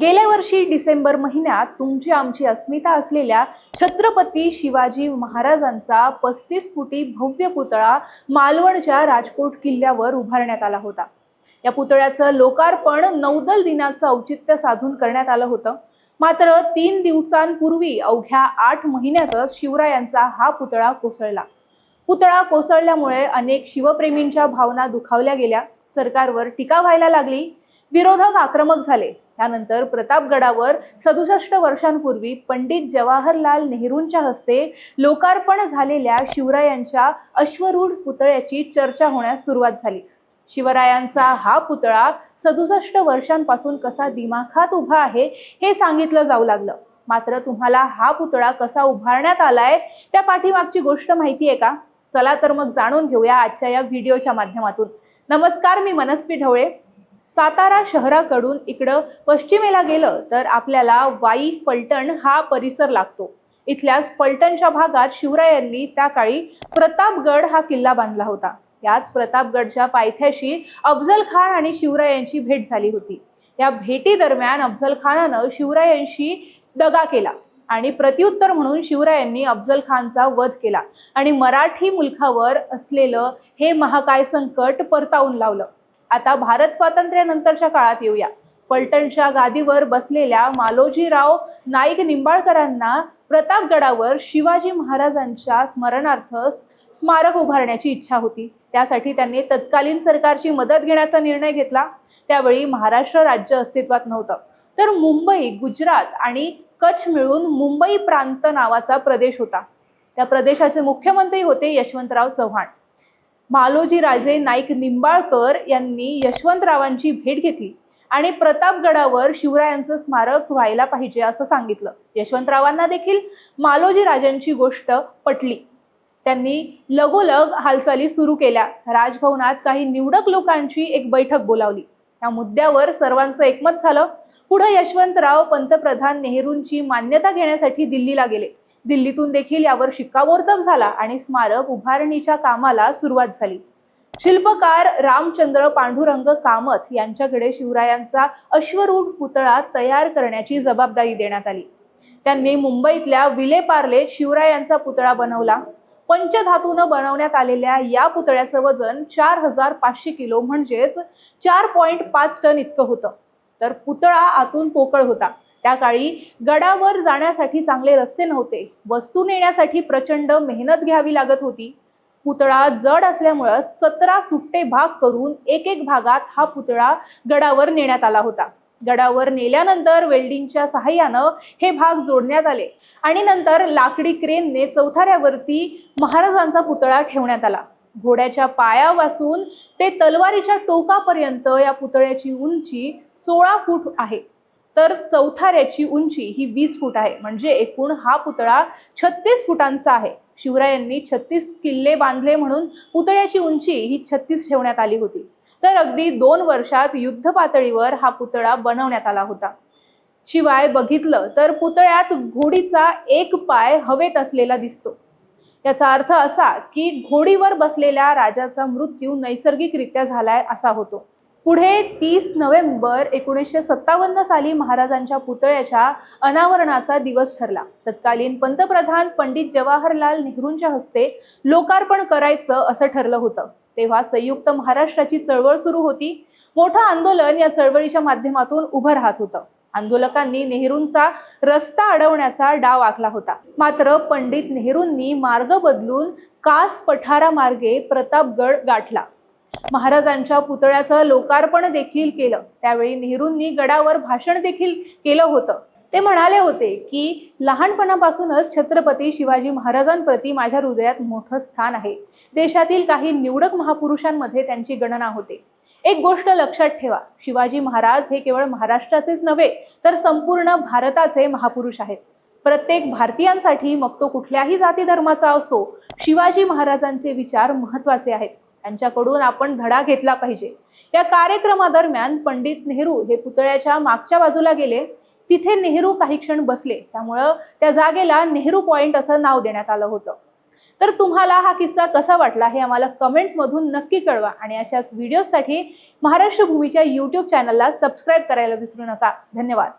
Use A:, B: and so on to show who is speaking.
A: गेल्या वर्षी डिसेंबर महिन्यात तुमची आमची अस्मिता असलेल्या छत्रपती शिवाजी महाराजांचा पस्तीस फुटी भव्य पुतळा मालवणच्या राजकोट किल्ल्यावर उभारण्यात आला होता. या पुतळ्याचं लोकार्पण नौदल दिनाचं औचित्य साधून करण्यात आलं होतं. मात्र तीन दिवसांपूर्वी अवघ्या आठ महिन्यातच शिवरायांचा हा पुतळा कोसळला. पुतळा कोसळल्यामुळे अनेक शिवप्रेमींच्या भावना दुखावल्या गेल्या. सरकारवर टीका व्हायला लागली. विरोधक आक्रमक झाले. त्यानंतर प्रतापगडावर सदुसष्ट वर्षांपूर्वी पंडित जवाहरलाल नेहरूंच्या हस्ते लोकार्पण झालेल्या शिवरायांच्या अश्वरूढ पुतळ्याची चर्चा होण्यास सुरुवात झाली. शिवरायांचा हा पुतळा सदुसष्ट वर्षांपासून कसा दिमाखात उभा आहे हे सांगितलं जाऊ लागलं. मात्र तुम्हाला हा पुतळा कसा उभारण्यात आलाय त्या पाठीमागची गोष्ट माहिती आहे का? चला तर मग जाणून घेऊया आजच्या या व्हिडिओच्या माध्यमातून. नमस्कार मी मनस्वी ढवळे. सातारा शहराकडून इकडं पश्चिमेला गेलं तर आपल्याला वाई फलटण हा परिसर लागतो. इथल्याच फलटणच्या भागात शिवरायांनी त्या काळी प्रतापगड हा किल्ला बांधला होता. याच प्रतापगडच्या पायथ्याशी अफजल खान आणि शिवरायांची भेट झाली होती. या भेटी दरम्यान अफजल खानानं शिवरायांशी दगा केला आणि प्रत्युत्तर म्हणून शिवरायांनी अफजल खानचा वध केला आणि मराठी मुलखावर असलेलं हे महाकाय संकट परतावून लावलं. आता भारत स्वातंत्र्यानंतरच्या काळात येऊया. फलटणच्या गादीवर बसलेल्या मालोजीराव नाईक निंबाळकरांना प्रतापगडावर शिवाजी महाराजांच्या स्मरणार्थ स्मारक उभारण्याची इच्छा होती. त्यासाठी त्यांनी तत्कालीन सरकारची मदत घेण्याचा निर्णय घेतला. त्यावेळी महाराष्ट्र राज्य अस्तित्वात नव्हतं. तर मुंबई गुजरात आणि कच्छ मिळून मुंबई प्रांत नावाचा प्रदेश होता. त्या प्रदेशाचे मुख्यमंत्री होते यशवंतराव चव्हाण. मालोजी राजे नाईक निंबाळकर यांनी यशवंतरावांची भेट घेतली आणि प्रतापगडावर शिवरायांचं स्मारक व्हायला पाहिजे असं सांगितलं. यशवंतरावांना देखील मालोजी राजांची गोष्ट पटली. त्यांनी लगोलग हालचाली सुरू केल्या. राजभवनात काही निवडक लोकांची एक बैठक बोलावली. या मुद्द्यावर सर्वांचं एकमत झालं. पुढे यशवंतराव पंतप्रधान नेहरूंची मान्यता घेण्यासाठी दिल्लीला गेले. दिल्लीतून देखील यावर शिक्कामोर्तब झाला आणि स्मारक उभारणीच्या कामाला सुरुवात झाली. शिल्पकार रामचंद्र पांडुरंग कामत यांच्याकडे शिवरायांचा अश्वरूढ पुतळा तयार करण्याची जबाबदारी देण्यात आली. त्यांनी मुंबईतल्या विलेपार्ले शिवरायांचा पुतळा बनवला. पंचधातूनं बनवण्यात आलेल्या या पुतळ्याचं वजन चार हजार पाचशे किलो म्हणजेच चार पॉईंट पाच टन इतकं होतं. तर पुतळा आतून पोकळ होता. त्या काळी गडावर जाण्यासाठी चांगले रस्ते नव्हते. वस्तू नेण्यासाठी प्रचंड मेहनत घ्यावी लागत होती. पुतळा जड असल्यामुळं सतरा सुट्टे भाग करून एक एक भागात हा पुतळा गडावर नेण्यात आला होता. गडावर नेल्यानंतर वेल्डिंगच्या सहाय्यानं हे भाग जोडण्यात आले आणि नंतर लाकडी क्रेनने चौथाऱ्यावरती महाराजांचा पुतळा ठेवण्यात आला. घोड्याच्या पायापासून ते तलवारीच्या टोकापर्यंत या पुतळ्याची उंची सोळा फूट आहे. तर चौथाऱ्याची उंची ही वीस फूट आहे. म्हणजे एकूण हा पुतळा छत्तीस फुटांचा आहे. शिवरायांनी छत्तीस किल्ले बांधले म्हणून पुतळ्याची उंची ही छत्तीस ठेवण्यात आली होती. तर अगदी दोन वर्षात युद्ध पातळीवर हा पुतळा बनवण्यात आला होता. शिवाय बघितलं तर पुतळ्यात घोडीचा एक पाय हवेत असलेला दिसतो. याचा अर्थ असा की घोडीवर बसलेल्या राजाचा मृत्यू नैसर्गिकरित्या झालाय असा होतो. पुढे तीस नोव्हेंबर एकोणीसशे सत्तावन्न साली महाराजांच्या पुतळ्याच्या अनावरणाचा दिवस ठरला. तत्कालीन पंतप्रधान पंडित जवाहरलाल नेहरूंच्या हस्ते लोकार्पण करायचं असं ठरलं होतं. तेव्हा संयुक्त महाराष्ट्राची चळवळ सुरू होती. मोठं आंदोलन या चळवळीच्या माध्यमातून उभं राहत होतं. आंदोलकांनी नेहरूंचा रस्ता अडवण्याचा डाव आखला होता. मात्र पंडित नेहरूंनी मार्ग बदलून कास पठारा मार्गे प्रतापगड गाठला. महाराजांच्या पुतळ्याचं लोकार्पण देखील केलं. त्यावेळी नेहरूंनी गडावर भाषण देखील केलं होतं. ते म्हणाले होते की लहानपणापासूनच छत्रपती शिवाजी महाराजांप्रती माझ्या हृदयात मोठं स्थान आहे. देशातील काही निवडक महापुरुषांमध्ये त्यांची गणना होते. एक गोष्ट लक्षात ठेवा शिवाजी महाराज हे केवळ महाराष्ट्राचेच नव्हे तर संपूर्ण भारताचे महापुरुष आहेत. प्रत्येक भारतीयांसाठी मग तो कुठल्याही जाती धर्माचा असो शिवाजी महाराजांचे विचार महत्त्वाचे आहेत. त्यांच्याकडून आपण धडा घेतला पाहिजे. या कार्यक्रमादरम्यान पंडित नेहरू हे पुतळ्याच्या मागच्या बाजूला गेले. तिथे नेहरू काही क्षण बसले. त्यामुळं त्या जागेला नेहरू पॉइंट असं नाव देण्यात आलं होतं. तर तुम्हाला हा किस्सा कसा वाटला हे आम्हाला कमेंट्समधून नक्की कळवा आणि अशाच व्हिडिओसाठी महाराष्ट्र भूमीच्या यूट्यूब चॅनलला सबस्क्राईब करायला विसरू नका. धन्यवाद.